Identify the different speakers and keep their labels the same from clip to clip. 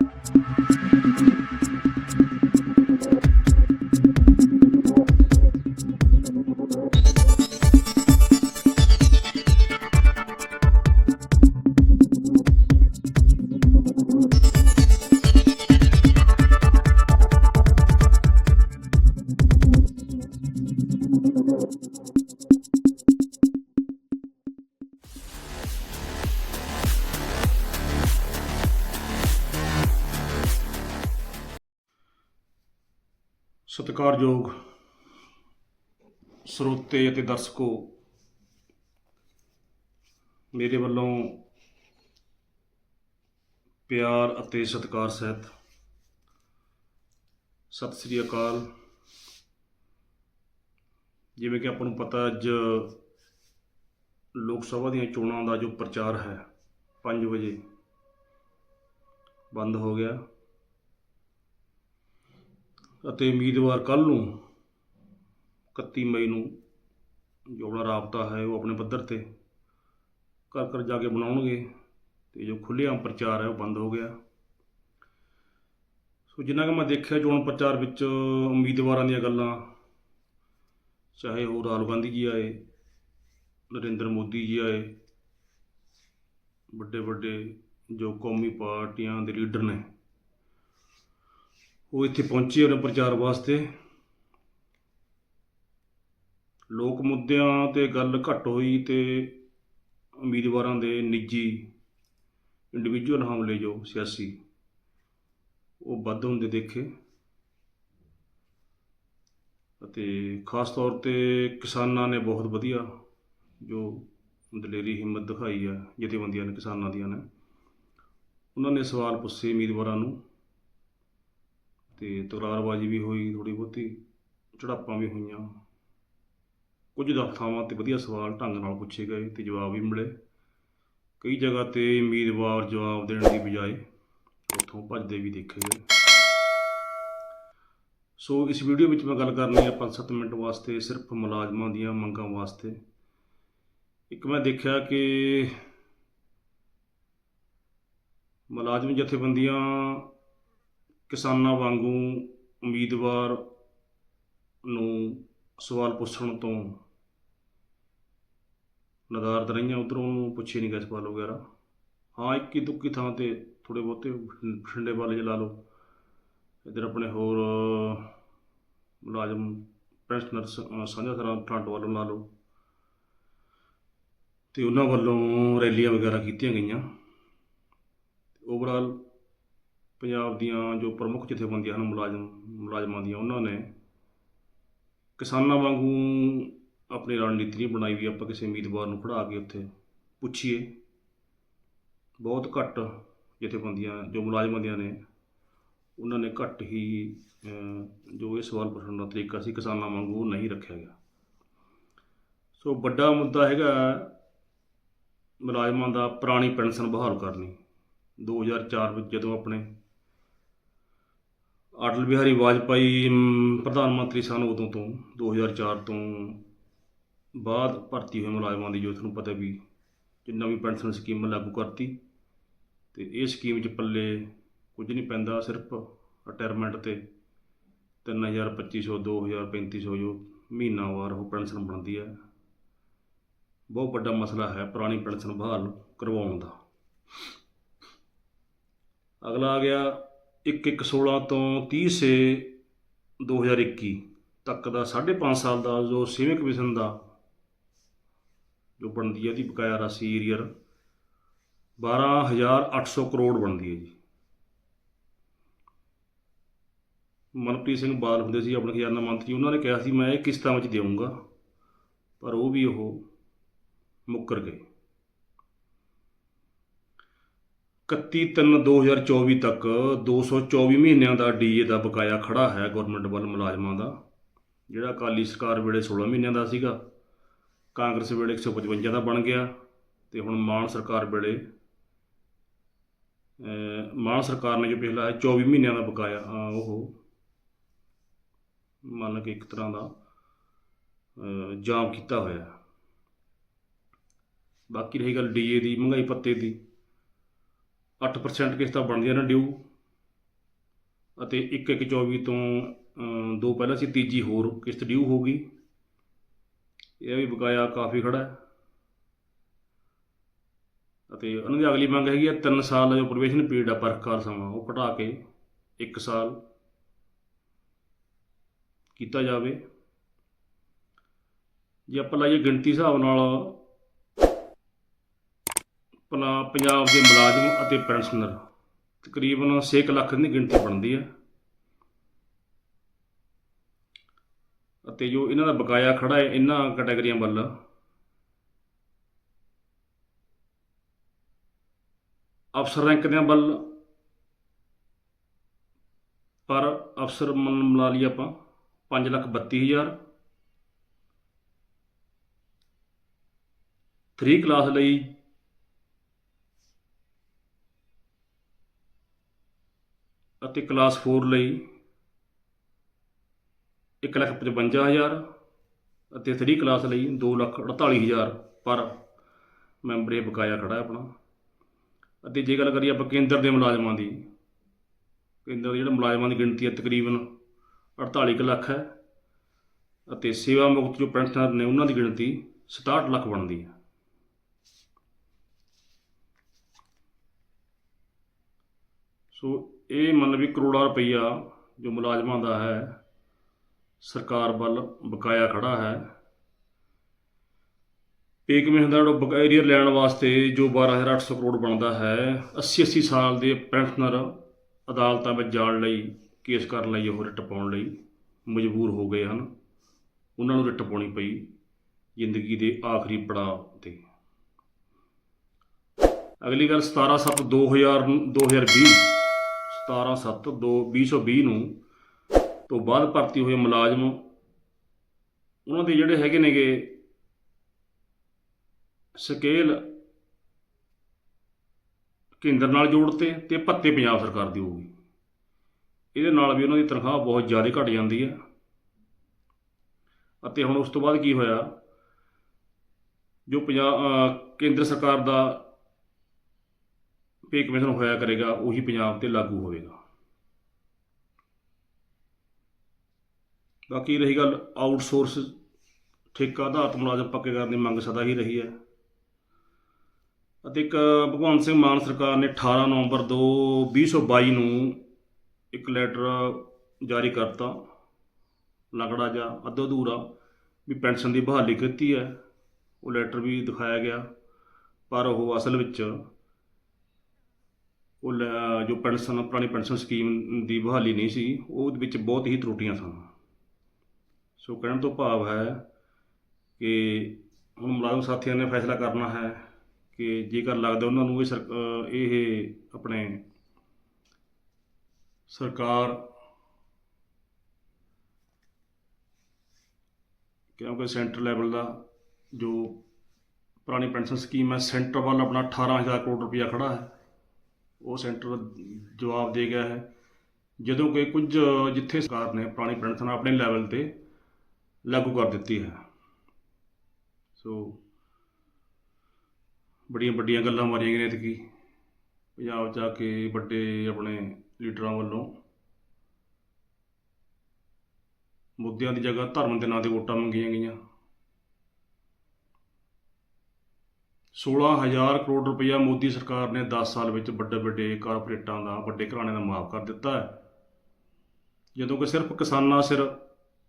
Speaker 1: Thank you. ਸਤਿਕਾਰਯੋਗ ਸਰੋਤੇ ਅਤੇ ਦਰਸ਼ਕੋ, ਮੇਰੇ ਵੱਲੋਂ ਪਿਆਰ ਅਤੇ ਸਤਿਕਾਰ ਸਹਿਤ ਸਤਿ ਸ੍ਰੀ ਅਕਾਲ। ਜਿਵੇਂ ਕਿ ਆਪਾਂ ਨੂੰ ਪਤਾ ਅੱਜ ਲੋਕ ਸਭਾ ਦੀਆਂ ਚੋਣਾਂ ਦਾ ਜੋ ਪ੍ਰਚਾਰ ਹੈ 5 ਵਜੇ ਬੰਦ ਹੋ ਗਿਆ। ਅਤੇ ਉਮੀਦਵਾਰ ਕੱਲ੍ਹ ਨੂੰ 31 ਮਈ ਨੂੰ ਜੋ ਆਪਣਾ ਰਾਬਤਾ ਹੈ ਉਹ ਆਪਣੇ ਪੱਧਰ ਤੇ ਘਰ ਘਰ ਜਾ ਕੇ ਬਣਾਉਣਗੇ ਤੇ ਜੋ ਖੁੱਲ੍ਹੇਆਮ ਪ੍ਰਚਾਰ ਹੈ ਉਹ ਬੰਦ ਹੋ ਗਿਆ। ਸੋ ਜਿੰਨਾ ਕਿ ਮੈਂ ਦੇਖਿਆ ਚੋਣ ਪ੍ਰਚਾਰ ਵਿੱਚ ਉਮੀਦਵਾਰਾਂ ਦੀਆਂ ਗੱਲਾਂ, ਚਾਹੇ ਉਹ ਰਾਹੁਲ ਗਾਂਧੀ ਜੀ ਆਏ, ਨਰਿੰਦਰ ਮੋਦੀ ਜੀ ਆਏ, ਵੱਡੇ ਵੱਡੇ ਜੋ ਕੌਮੀ ਪਾਰਟੀਆਂ ਦੇ ਲੀਡਰ ਨੇ ਉਹ ਇੱਥੇ ਪਹੁੰਚੇ ਉਹਨਾਂ ਪ੍ਰਚਾਰ ਵਾਸਤੇ। ਲੋਕ ਮੁੱਦਿਆਂ ਤੇ ਗੱਲ ਘੱਟ ਹੋਈ ਤੇ ਉਮੀਦਵਾਰਾਂ ਦੇ ਨਿੱਜੀ ਇੰਡੀਵਿਜੂਅਲ ਹਮਲੇ ਜੋ ਸਿਆਸੀ, ਉਹ ਵੱਧ ਹੁੰਦੇ ਦੇਖੇ। ਅਤੇ ਖਾਸ ਤੌਰ ਤੇ ਕਿਸਾਨਾਂ ਨੇ ਬਹੁਤ ਵਧੀਆ ਜੋ ਦਲੇਰੀ ਹਿੰਮਤ ਦਿਖਾਈ ਹੈ ਜਥੇਬੰਦੀਆਂ ਨੇ ਕਿਸਾਨਾਂ ਦੀਆਂ ਨੇ। ਉਹਨਾਂ ਨੇ ਸਵਾਲ ਪੁੱਛੇ ਉਮੀਦਵਾਰਾਂ ਨੂੰ ਤੇ ਤਕਰਾਰਬਾਜ਼ੀ ਵੀ ਹੋਈ ਥੋੜੀ ਬਹੁਤੀ ਝੜਾਪਾਂ ਵੀ ਹੋਈਆਂ। ਕੁਝ ਦਫਤਾਵਾਂ ਤੇ ਵਧੀਆ ਸਵਾਲ ਢੰਗ ਨਾਲ ਪੁੱਛੇ ਗਏ ਤੇ ਜਵਾਬ ਵੀ ਮਿਲੇ। ਕਈ ਜਗ੍ਹਾ ਤੇ ਉਮੀਦਵਾਰ ਜਵਾਬ ਦੇਣ ਦੀ ਬਜਾਏ ਉੱਥੋਂ ਭੱਜਦੇ ਵੀ ਦੇਖੇ ਗਏ। ਸੋ ਇਸ ਵੀਡੀਓ ਵਿੱਚ ਮੈਂ ਗੱਲ ਕਰਨੀ ਹੈ 5-7 ਮਿੰਟ ਵਾਸਤੇ ਸਿਰਫ ਮੁਲਾਜ਼ਮਾਂ ਦੀਆਂ ਮੰਗਾਂ ਵਾਸਤੇ। ਇੱਕ ਮੈਂ ਦੇਖਿਆ ਕਿ ਮੁਲਾਜ਼ਮ ਜਥੇਬੰਦੀਆਂ ਕਿਸਾਨਾਂ ਵਾਂਗੂ ਉਮੀਦਵਾਰ ਨੂੰ ਸਵਾਲ ਪੁੱਛਣ ਤੋਂ ਨਦਾਰਦ ਰਹੀਆਂ। ਉਧਰੋਂ ਪੁੱਛੇ ਨਹੀਂ ਗਏ ਸਵਾਲ ਵਗੈਰਾ। ਹਾਂ, ਇੱਕੀ ਦੁੱਕੀ ਥਾਂ ਤੇ ਥੋੜੇ ਬਹੁਤੇ ਠੰਡੇ ਵਾਲੇ ਜਿਹਾ ਲਓ। ਇੱਧਰ ਆਪਣੇ ਹੋਰ ਮੁਲਾਜ਼ਮ ਪੈਨਸ਼ਨਰ ਸਾਂਝਾ ਸਰਾਂ ਫਰੰਟ ਵੱਲੋਂ ਲਾ ਲਓ। ਤੇ ਉਹਨਾਂ ਵੱਲੋਂ ਰੈਲੀਆਂ ਵਗੈਰਾ ਕੀਤੀਆਂ ਗਈਆਂ। ਓਵਰਆਲ ਪੰਜਾਬ ਦੀਆਂ ਜੋ ਪ੍ਰਮੁੱਖ ਜਥੇਬੰਦੀਆਂ ਹਨ, ਮੁਲਾਜ਼ਮ, ਮੁਲਾਜ਼ਮਾਂ ਦੀਆਂ, ਉਹਨਾਂ ਨੇ ਕਿਸਾਨਾਂ ਵਾਂਗੂ ਆਪਣੀ ਰਣਨੀਤੀ ਨਹੀਂ ਬਣਾਈ ਵੀ ਆਪਾਂ ਕਿਸੇ ਉਮੀਦਵਾਰ ਨੂੰ ਖੜਾ ਕੇ ਉੱਥੇ ਪੁੱਛੀਏ। ਬਹੁਤ ਘੱਟ ਜਥੇਬੰਦੀਆਂ, ਜੋ ਮੁਲਾਜ਼ਮਾਂ ਦੀਆਂ ਨੇ, ਉਹਨਾਂ ਨੇ ਘੱਟ ਹੀ ਜੋ ਇਹ ਸਵਾਲ ਪੁੱਛਣ ਦਾ ਤਰੀਕਾ ਸੀ, ਕਿਸਾਨਾਂ ਵਾਂਗੂ ਉਹ ਨਹੀਂ ਰੱਖਿਆ ਗਿਆ। ਸੋ ਵੱਡਾ ਮੁੱਦਾ ਹੈਗਾ ਮੁਲਾਜ਼ਮਾਂ ਦਾ ਪੁਰਾਣੀ ਪੈਨਸ਼ਨ ਬਹਾਲ ਕਰਨੀ। 2004 ਵਿੱਚ ਜਦੋਂ ਆਪਣੇ ਅਟਲ ਬਿਹਾਰੀ ਵਾਜਪਾਈ ਪ੍ਰਧਾਨ ਮੰਤਰੀ ਸਨ ਉਦੋਂ ਤੋਂ 2004 ਤੋਂ ਬਾਅਦ ਭਰਤੀ ਹੋਏ ਮੁਲਾਜ਼ਮਾਂ ਦੀ ਜੋ ਤੁਹਾਨੂੰ ਪਤਾ ਵੀ ਕਿ ਨਵੀਂ ਪੈਨਸ਼ਨ ਸਕੀਮ ਲਾਗੂ ਕਰਤੀ ਤੇ ਇਹ ਸਕੀਮ 'ਚ ਪੱਲੇ ਕੁਝ ਨਹੀਂ ਪੈਂਦਾ, ਸਿਰਫ ਰਿਟਾਇਰਮੈਂਟ ਤੇ 3000 2500 2000 3500 ਜੋ ਮਹੀਨਾਵਾਰ ਉਹ ਪੈਨਸ਼ਨ ਬਣਦੀ ਹੈ। ਬਹੁਤ ਵੱਡਾ ਮਸਲਾ ਹੈ ਪੁਰਾਣੀ ਪੈਨਸ਼ਨ ਬਹਾਲ ਕਰਵਾਉਣ ਦਾ। ਅਗਲਾ ਆ ਗਿਆ 1116 ਤੋਂ 30 ਸੇ 2021 ਤੱਕ ਦਾ 5.5 ਸਾਲ ਦਾ ਜੋ ਛੇਵੇਂ ਕਮਿਸ਼ਨ ਦਾ ਜੋ ਬਣਦੀ ਹੈ ਦੀ ਬਕਾਇਆ ਰਾਸ਼ੀ ਏਰੀਅਰ 12800 ਕਰੋੜ ਬਣਦੀ ਹੈ ਜੀ। ਮਨਪ੍ਰੀਤ ਸਿੰਘ ਬਾਲ ਹੁੰਦੇ ਸੀ, ਆਪਣੇ ਖਜ਼ਾਨਾ ਮੰਤਰੀ, ਉਹਨਾਂ ਨੇ ਕਿਹਾ ਸੀ, ਮੈਂ ਇਹ ਕਿਸ਼ਤਾਂ ਵਿੱਚ ਦੇਵਾਂਗਾ ਪਰ ਉਹ ਵੀ ਉਹ ਮੁੱਕਰ ਗਏ। 31/3/2024 ਤੱਕ 224 ਮਹੀਨਿਆਂ ਦਾ ਡੀਏ ਦਾ ਬਕਾਇਆ ਖੜਾ ਹੈ ਗਵਰਨਮੈਂਟ ਵੱਲ ਮੁਲਾਜ਼ਮਾਂ ਦਾ ਜਿਹੜਾ ਅਕਾਲੀ ਸਰਕਾਰ ਵੇਲੇ 16 ਮਹੀਨਿਆਂ ਦਾ ਸੀਗਾ ਕਾਂਗਰਸ ਵੇਲੇ 155 ਦਾ ਬਣ ਗਿਆ ਤੇ ਹੁਣ ਮਾਨ ਸਰਕਾਰ ਵੇਲੇ ਅਹ, ਮਾਨ ਸਰਕਾਰ ਨੇ ਜੋ ਪਿਛਲਾ ਹੈ 24 ਮਹੀਨਿਆਂ ਦਾ ਬਕਾਇਆ ਉਹ ਮੰਨ ਕੇ ਇੱਕ ਤਰ੍ਹਾਂ ਦਾ ਜਾਮ ਕੀਤਾ ਹੋਇਆ। ਬਾਕੀ ਰਹੀ ਗੱਲ ਡੀਏ ਦੀ ਮਹਿੰਗਾਈ ਪੱਤੇ ਦੀ। 8% ਕਿਸ਼ਤਾਂ ਬਣਦੀਆਂ ਨੇ ਡਿਊ ਅਤੇ 1/1/24 ਤੋਂ ਦੋ ਪਹਿਲਾਂ ਸੀ, ਤੀਜੀ ਹੋਰ ਕਿਸ਼ਤ ਡਿਊ ਹੋ ਗਈ। ਇਹ ਵੀ ਬਕਾਇਆ ਕਾਫੀ ਖੜਾ ਹੈ। ਅਤੇ ਉਹਨਾਂ ਦੀ ਅਗਲੀ ਮੰਗ ਹੈਗੀ ਹੈ 3 ਸਾਲ ਦਾ ਜੋ ਪ੍ਰੋਬੇਸ਼ਨ ਪੀਰੀਅਡ ਆ ਪਰਖਕਾਰ ਸਮਾਂ, ਉਹ ਘਟਾ ਕੇ 1 ਸਾਲ ਕੀਤਾ ਜਾਵੇ। ਜੇ ਆਪਾਂ ਲਾਈਏ ਗਿਣਤੀ ਹਿਸਾਬ ਨਾਲ ਪੰਜਾਬ ਦੇ ਮੁਲਾਜ਼ਮ ਅਤੇ ਪੈਨਸ਼ਨਰ, ਤਕਰੀਬਨ 6 ਲੱਖ ਦੀ ਗਿਣਤੀ ਬਣਦੀ ਹੈ। ਅਤੇ ਜੋ ਇਹਨਾਂ ਦਾ ਬਕਾਇਆ ਖੜਾ ਹੈ, ਇਹਨਾਂ ਕੈਟਾਗਰੀਆਂ ਵੱਲ। ਅਫਸਰ ਰੈਂਕ ਦੇ ਵੱਲ, ਪਰ ਅਫਸਰ ਮਨ ਮਿਲਾ ਲਈ ਆਪਾਂ 5 ਲੱਖ 32 ਹਜ਼ਾਰ। 3 ਕਲਾਸ ਲਈ ਅਤੇ ਕਲਾਸ 4 ਲਈ 1 ਲੱਖ 55 ਹਜ਼ਾਰ ਅਤੇ 3 ਕਲਾਸ ਲਈ 2 ਲੱਖ 48 ਹਜ਼ਾਰ ਪਰ ਮੈਂਬਰ ਇਹ ਬਕਾਇਆ ਖੜਾ ਹੈ ਆਪਣਾ। ਅਤੇ ਜੇ ਗੱਲ ਕਰੀਏ ਆਪਾਂ ਕੇਂਦਰ ਦੇ ਮੁਲਾਜ਼ਮਾਂ ਦੀ, ਕੇਂਦਰ ਦੇ ਜਿਹੜੇ ਮੁਲਾਜ਼ਮਾਂ ਦੀ ਗਿਣਤੀ ਹੈ ਤਕਰੀਬਨ 48 ਕੁ ਲੱਖ ਹੈ ਅਤੇ ਸੇਵਾ ਮੁਕਤ ਜੋ ਪੈਨਸ਼ਨਰ ਨੇ ਉਹਨਾਂ ਦੀ ਗਿਣਤੀ 67 ਲੱਖ ਬਣਦੀ ਹੈ। ਸੋ ਇਹ ਮੰਨ ਵੀ ਕਰੋੜਾਂ ਰੁਪਈਆ ਜੋ ਮੁਲਾਜ਼ਮਾਂ ਦਾ ਹੈ, ਸਰਕਾਰ ਵੱਲ ਬਕਾਇਆ ਖੜਾ ਹੈ। ਪੇ ਕਮਿਸ਼ਨ ਦਾ ਜਿਹੜਾ ਏਰੀਅਰ ਲੈਣ ਵਾਸਤੇ ਜੋ 12800 ਕਰੋੜ ਬਣਦਾ ਹੈ 80 80 ਸਾਲ ਦੇ ਪੈਨਸ਼ਨਰ ਅਦਾਲਤਾਂ ਵਿੱਚ ਜਾਣ ਲਈ, ਕੇਸ ਕਰਨ ਲਈ ਉਹ ਰਿਟ ਪਾਉਣ ਲਈ ਮਜਬੂਰ ਹੋ ਗਏ ਹਨ। ਉਹਨਾਂ ਨੂੰ ਰਿਟ ਪਾਉਣੀ ਪਈ ਜ਼ਿੰਦਗੀ ਦੇ ਆਖਰੀ ਪੜਾਅ ਤੇ। ਅਗਲੀ ਗੱਲ 17 7 2000 ਨੂੰ 2020 17 7 2 2020 ਨੂੰ ਤੋਂ ਬਾਅਦ ਭਰਤੀ ਹੋਏ ਮੁਲਾਜ਼ਮ ਉਹਨਾਂ ਦੇ ਜਿਹੜੇ ਹੈਗੇ ਨੇਗੇ ਸਕੇਲ ਕੇਂਦਰ ਨਾਲ ਜੋੜਤੇ ਤੇ ਭੱਤੇ ਪੰਜਾਬ ਸਰਕਾਰ ਦੀ ਹੋਊਗੀ। ਇਹਦੇ ਨਾਲ ਵੀ ਉਹਨਾਂ ਦੀ ਤਨਖਾਹ ਬਹੁਤ ਜ਼ਿਆਦਾ ਘਟ ਜਾਂਦੀ ਹੈ। ਅਤੇ ਹੁਣ ਉਸ ਤੋਂ ਬਾਅਦ ਕੀ ਹੋਇਆ? ਜੋ ਪੰਜਾਬ ਕੇਂਦਰ ਸਰਕਾਰ ਦਾ ਪੇ ਕਮਿਸ਼ਨ ਹੋਇਆ ਕਰੇਗਾ, ਉਹੀ ਪੰਜਾਬ ਤੇ ਲਾਗੂ ਹੋਵੇਗਾ। ਬਾਕੀ ਰਹੀ ਗੱਲ ਆਊਟਸੋਰਸ ਠੇਕਾ ਆਧਾਰਿਤ ਮੁਲਾਜ਼ਮ ਪੱਕੇ ਕਰਨ ਦੀ ਮੰਗ ਸਦਾ ਹੀ ਰਹੀ ਹੈ। ਅਤੇ ਇੱਕ ਭਗਵੰਤ ਸਿੰਘ ਮਾਨ ਸਰਕਾਰ ਨੇ 18 ਨਵੰਬਰ 2 2022 ਨੂੰ ਇੱਕ ਲੈਟਰ ਜਾਰੀ ਕਰਤਾ, ਲੰਗੜਾ ਜਾਂ ਅੱਧਾ ਅਧੂਰਾ, ਵੀ ਪੈਨਸ਼ਨ ਦੀ ਬਹਾਲੀ ਕੀਤੀ ਹੈ। ਉਹ ਲੈਟਰ ਵੀ ਦਿਖਾਇਆ ਗਿਆ, ਪਰ ਉਹ ਅਸਲ ਵਿੱਚ ਉਹ ਲੈ- ਜੋ ਪੈਨਸ਼ਨ, ਪੁਰਾਣੀ ਪੈਨਸ਼ਨ ਸਕੀਮ ਦੀ ਬਹਾਲੀ ਨਹੀਂ ਸੀ, ਉਹਦੇ ਵਿੱਚ ਬਹੁਤ ਹੀ ਤਰੁੱਟੀਆਂ ਸਨ। ਸੋ ਕਹਿਣ ਤੋਂ ਭਾਵ ਹੈ ਕਿ ਹੁਣ ਮੁਲਾਜ਼ਮ ਸਾਥੀਆਂ ਨੇ ਫੈਸਲਾ ਕਰਨਾ ਹੈ ਕਿ ਜੇਕਰ ਲੱਗਦਾ ਉਹਨਾਂ ਨੂੰ ਇਹ ਸਰ ਅਹ ਇਹ ਆਪਣੇ ਸਰਕਾਰ ਕਿਉਂਕਿ ਸੈਂਟਰ ਲੈਵਲ ਦਾ ਜੋ ਪੁਰਾਣੀ ਪੈਨਸ਼ਨ ਸਕੀਮ ਹੈ, ਸੈਂਟਰ ਵੱਲ ਆਪਣਾ 18000 ਕਰੋੜ ਰੁਪਇਆ ਖੜਾ ਹੈ। ਉਹ ਸੈਂਟਰ ਜਵਾਬ ਦੇ ਗਿਆ ਹੈ। ਜਦੋਂ ਕਿ ਕੁਝ ਜਿੱਥੇ ਸਰਕਾਰ ਨੇ ਪੁਰਾਣੀ ਪੈਨਸ਼ਨ ਆਪਣੇ ਲੈਵਲ ਤੇ ਲਾਗੂ ਕਰ ਦਿੱਤੀ ਹੈ। ਸੋ ਬੜੀਆਂ ਵੱਡੀਆਂ ਗੱਲਾਂ ਮਾਰੀਆਂ ਗਈਆਂ ਨੇ ਕਿ ਪੰਜਾਬ 'ਚ ਆ ਕੇ ਵੱਡੇ ਆਪਣੇ ਲੀਡਰਾਂ ਵੱਲੋਂ ਮੁੱਦਿਆਂ ਦੀ ਜਗ੍ਹਾ ਧਰਮ ਦੇ ਨਾਂ ਤੇ ਵੋਟਾਂ ਮੰਗੀਆਂ ਗਈਆਂ। 16000 ਕਰੋੜ ਰੁਪਇਆ ਮੋਦੀ ਸਰਕਾਰ ਨੇ 10 ਸਾਲ ਵਿੱਚ ਵੱਡੇ ਵੱਡੇ ਕਾਰਪੋਰੇਟਾਂ ਦਾ, ਵੱਡੇ ਘਰਾਣੇ ਦਾ ਮਾਫ ਕਰ ਦਿੱਤਾ ਹੈ। ਜਦੋਂ ਕਿ ਸਿਰਫ ਕਿਸਾਨਾਂ ਸਿਰ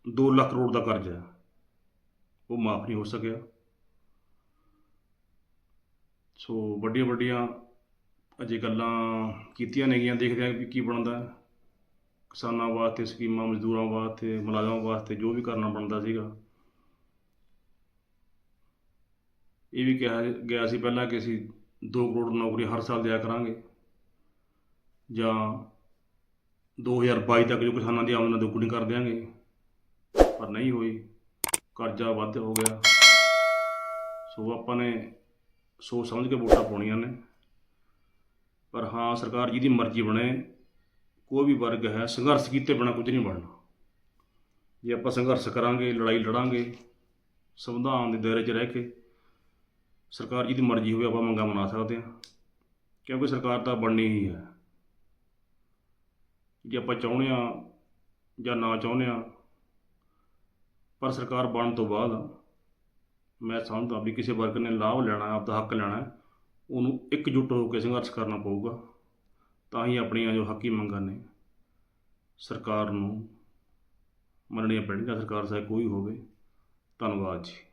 Speaker 1: 2 ਲੱਖ ਕਰੋੜ ਦਾ ਕਰਜ਼ਾ ਹੈ। ਉਹ ਮਾਫ ਨਹੀਂ ਹੋ ਸਕਿਆ। ਸੋ ਵੱਡੀਆਂ ਵੱਡੀਆਂ ਅਜੇ ਗੱਲਾਂ ਕੀਤੀਆਂ ਨੇਗੀਆਂ ਦੇਖਦੇ ਹਾਂ ਵੀ ਕੀ ਬਣਦਾ ਕਿਸਾਨਾਂ ਵਾਸਤੇ, ਸਕੀਮਾਂ, ਮਜ਼ਦੂਰਾਂ ਵਾਸਤੇ, ਮੁਲਾਜ਼ਮਾਂ ਵਾਸਤੇ ਜੋ ਵੀ ਕਰਨਾ ਬਣਦਾ ਸੀਗਾ। ਇਹ ਵੀ ਕਿਹਾ ਗਿਆ ਸੀ ਪਹਿਲਾਂ ਕਿ ਅਸੀਂ 2 ਕਰੋੜ ਨੌਕਰੀ ਹਰ ਸਾਲ ਦਿਆ ਕਰਾਂਗੇ। ਜਾਂ 2022 ਤੱਕ ਜੋ ਕਿਸਾਨਾਂ ਦੀ ਆਮਦਨ ਦੁੱਗਣੀ ਕਰ ਦਿਆਂਗੇ। ਪਰ ਨਹੀਂ ਹੋਈ। ਕਰਜ਼ਾ ਵੱਧ ਹੋ ਗਿਆ। ਸੋ ਆਪਾਂ ਨੇ ਸੋਚ ਸਮਝ ਕੇ ਵੋਟਾਂ ਪਾਉਣੀਆਂ ਨੇ। ਪਰ ਹਾਂ, ਸਰਕਾਰ ਜਿਹਦੀ ਮਰਜ਼ੀ ਬਣੇ, ਕੋਈ ਵੀ ਵਰਗ ਹੈ, ਸੰਘਰਸ਼ ਕੀਤੇ ਬਿਨਾਂ ਕੁਝ ਨਹੀਂ ਬਣਨਾ। ਜੇ ਆਪਾਂ ਸੰਘਰਸ਼ ਕਰਾਂਗੇ, ਲੜਾਈ ਲੜਾਂਗੇ, ਸੰਵਿਧਾਨ ਦੇ ਦਾਇਰੇ 'ਚ ਰਹਿ ਕੇ ਸਰਕਾਰ ਜਿਹਦੀ ਮਰਜ਼ੀ ਹੋਵੇ ਆਪਾਂ ਮੰਗਾਂ ਮਨਾ ਸਕਦੇ ਹਾਂ। ਕਿਉਂਕਿ ਸਰਕਾਰ ਤਾਂ ਬਣਨੀ ਹੀ ਹੈ। ਜੇ ਆਪਾਂ ਚਾਹੁੰਦੇ ਆ ਜਾਂ ਨਾ ਚਾਹੁੰਦੇ ਆ ਪਰ ਸਰਕਾਰ ਬਣਨ ਤੋਂ ਬਾਅਦ ਮੈਂ ਸਮਝਦਾ ਵੀ ਕਿਸੇ ਵਰਗ ਨੇ ਲਾਭ ਲੈਣਾ ਆਪਦਾ ਹੱਕ ਲੈਣਾ ਹੈ, ਉਹਨੂੰ ਇਕਜੁੱਟ ਹੋ ਕੇ ਸੰਘਰਸ਼ ਕਰਨਾ ਪਊਗਾ। ਤਾਂ ਹੀ ਆਪਣੀਆਂ ਜੋ ਹੱਕੀ ਮੰਗਾਂ ਨੇ ਸਰਕਾਰ ਨੂੰ ਮੰਨਣੀਆਂ ਪੈਣਗੀਆਂ। ਸਰਕਾਰ ਚਾਹੇ ਕੋਈ ਹੋਵੇ। ਧੰਨਵਾਦ ਜੀ।